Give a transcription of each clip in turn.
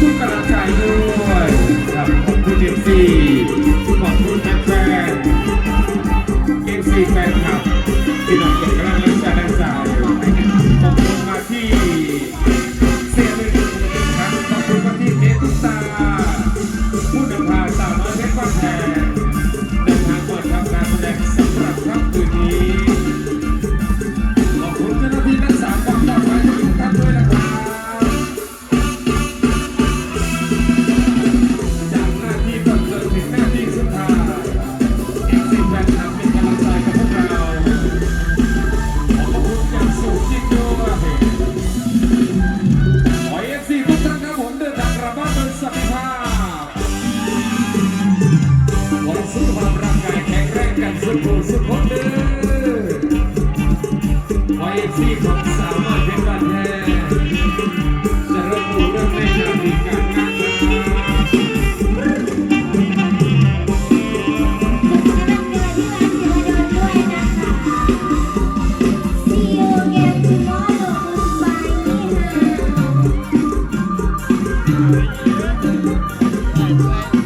ทุกๆกำลังใจ ส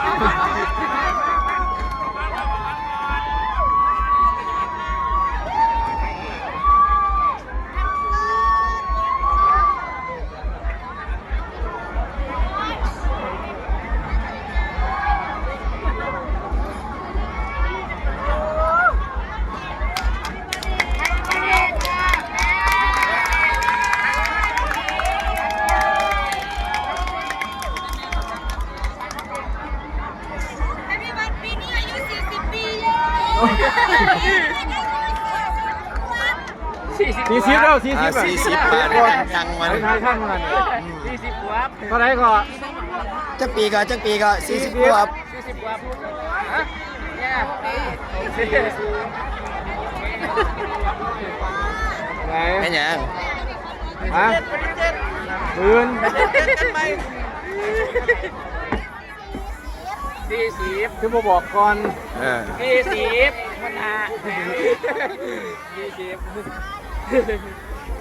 สี่สิบแล้วสี่สิบสี่สิบบาทยังมันไทยท่านมันสี่สิบกว่าเท่าไหร่ก็จักปีก็จักปีก็สี่สิบกว่าสี่สิบกว่าฮะเนี่ยไหนแม่นหยังฮะปืนสี่สิบคือมาบอกก่อนเออสี่สิบมันอะยี่สิบ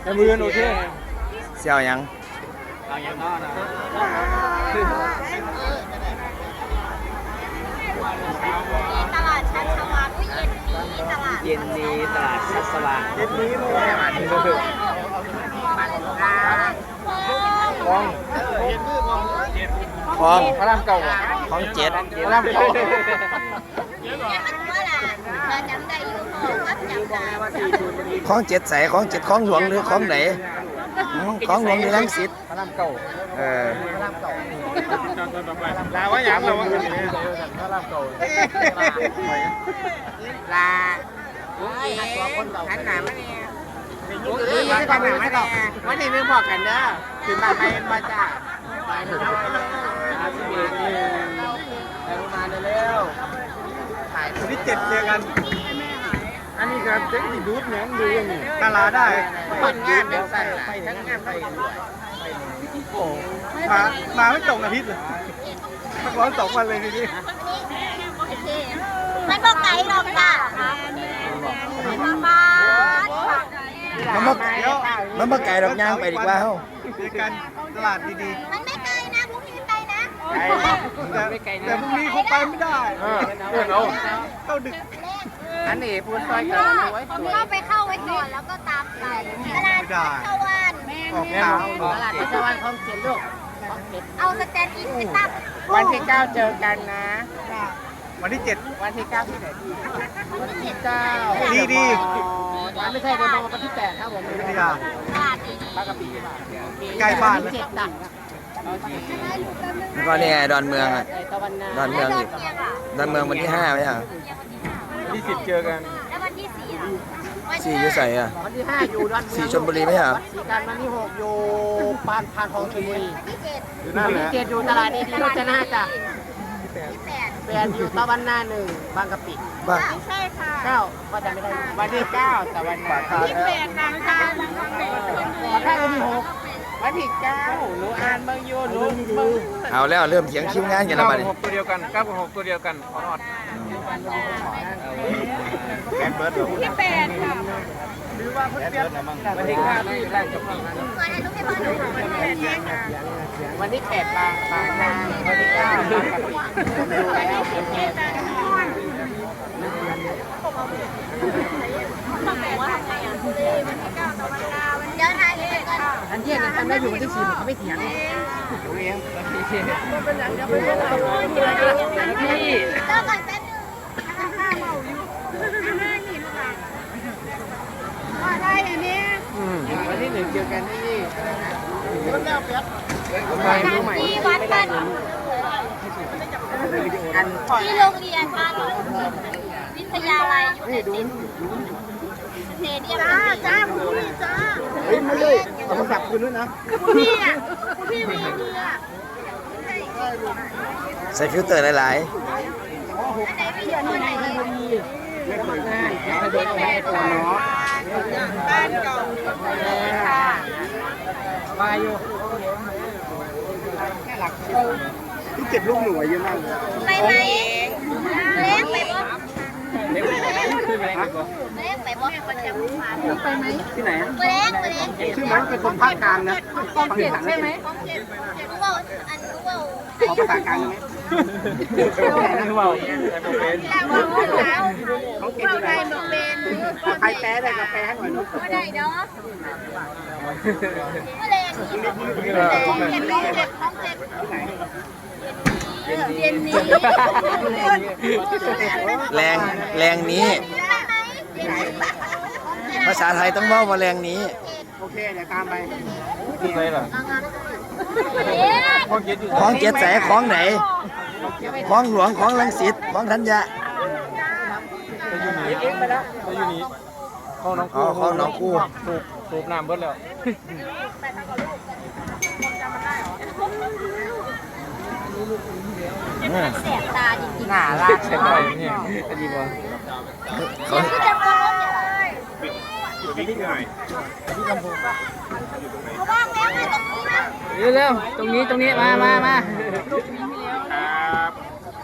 ไอ้มือโอเคเสี่ยวหยังเอาอย่างน้อยนะตลาดชันชวาผู้เย็นนี้ตลาดเย็นนี้ตลาดชัดสว่างเย็นนี้เลยกองของพระรามเก่าอะของเจ็ดพระรามเก่า จำได้อยู่พอครับจำได้ของเจ็ดใสของเจ็ดของหลวงหรือของไหนอืมของหลวงหรือลังสิตพระรามเก่าเออลาว่าอย่างเราพระรามเก่าลาลูกเอ๋ขันหนามาเนี่ยลูกเอ๋ขันหนามาเนี่ยวันนี้ไม่บอกกันเด้อถึงมาไปมาจ้าไปเถอะมาเร็ว ถ่ายที่เจ็ดเจอกัน อันนี้ครับเจ๊ที่ดูดเนี่ยดูยังไงดาราได้คนงานเป็นสัตว์ไปทั้งงานไปมามาไม่ตรงอาทิตย์เลยมาร้อนสองวันเลยทีนี้มันบอกไก่หรอกจ้ะมาบ้านมันมามันมาไก่ดอกยางไปดีกว่าเฮ้าเจอกันตลาดดีมั ไปนะไก่ๆแต่แต่พรุ่งนี้คงไปไม่ได้เออเอาเข้าดึกอันนี้พูดซอยกันก็สวยสวยก็ไปเข้าไว้ก่อนแล้วก็ตามไปตลาดชัชวานออกข่าวตลาดพิศวรรณคลองเจ็ดลูกเอาสแตนด์อินไปตั้งวันที่เก้าเจอกันนะเวันที่เจ็ดวันที่เก้าที่ไหนดีวันที่เก้าดีดีไม่ใช่เดือนวันที่แปดครับผมพัทยาบางกะปิใกล้บ้านนะเจ็ดตัง แล้วก็นี่ไงดอนเมืองอะไอ้ตะวันนาดอนเมืองอีกดอนเมืองวันที่ห้าไหมอะที่สิบเจอกันแล้ววันที่สี่ล่ะวันสี่อยุใส่อะวันที่ห้าอยู่ดอนเมืองสี่ชลบุรีไหมครับวันที่การวันที่หกอยู่ปานพานทองชลบุรีที่เจ็ดอยู่นั่นแหวันละที่เจ็ดอยู่ตลาดดีๆรจนาจ้ะที่แปดแปดอยู่ตะวันนาหนึ่งบางกะปิบ้างไม่ใช่ค่ะเก้าก็จะไม่ได้วันที่เก้าตะวันนาที่แปดค่ะอาจารย์วันที่วันที่หกวันที่เก้าหนูอ่านเบางอยู่หนูเบิ่ง เอาแล้วเริ่มเถียงคิวงานกันแล้วเก้าบัดกับนี้หกตัวเดียวกันเก้ากับหกตัวเดียวกันขอรอดแกนเบิร์ดที่แปดค่ะวันที่เก้าที่แรกจบปีนั้นก่อนอนุไม่พอหนูวันที่แปดค่ะวันที่แปดบางบางนาวันที่เก้าบางกะปิดูแล้วเดี๋ยวทายเลยก่ อันเย็นทำได้อยู่วันที่สี่เขาไม่เถียงพี่เจ้าก่อนแป๊บนึงวันที่หนึ่งเจอกันที่รถแล้วเปียกไปรู้ใหม่ที่วัดบ้านอันที่โรงเรียนบ้านวิทยาลัยอยู่ใเตเดียจ้าจ้าคุณพี่จ้าเฮ้ยไม่เลยเอาโทรศัพท์คืนด้วยนะคุณพี่อะคุณพี่มีเรือใส่ฟิลเตอร์หลายอันไหนพี่อยู่ที่ไหนดีไม่เคยได้ไม่เคยได้ตัวเนาะบ้านเก่าค่ะมาอยู่แค่หลักที่เก็บลูกหน่วยเยอะมากเลยไปไหมเล็กไปบ่เล็กขึ้น ไปไหนก่อนเล็กไปบ่คนจะไปไหมที่ไหนเล็กเล็กชื่อมันเป็นคนภาคกลางนะฟังเสียงใช่ไหมของเจ็ดรู้ว่าอันรู้ว่าขอภาษากลางไหมคือว่าแต่โมเป็นแล้ว่าแล้วเขาเก่งที่ไหนบอกเป็นใครแปลได้ก็แปลให้หน่อยนุ๊กก็ได้เนาะก็เลยนี่ของเจ็ดของเจ็ดของเจ็ดเย็นนี้แรง แรงนี้ ภาษาไทยต้องเว่าว่าแรงนี้ โอเค เดี๋ยวตามไปที่ไหนล่ะพ่อเจ็ดอยู่ของเจ็ดแสของไหน ของหลวงของลังสิตของธัญญะเอ็กไปแล้วตัวอยู่นี้เข้าน้องอ๋อของน้องคู่สูบสูบน้ำเบิดแล้วแสบตาจริงหน้าลากใช่ไหมเนี่ยดีกว่าเขาๆคือจะโกงเลยเขาว่างแล้วไงตรงนี้นะ เร็วตรงนี้ตรงนี้มามามาเ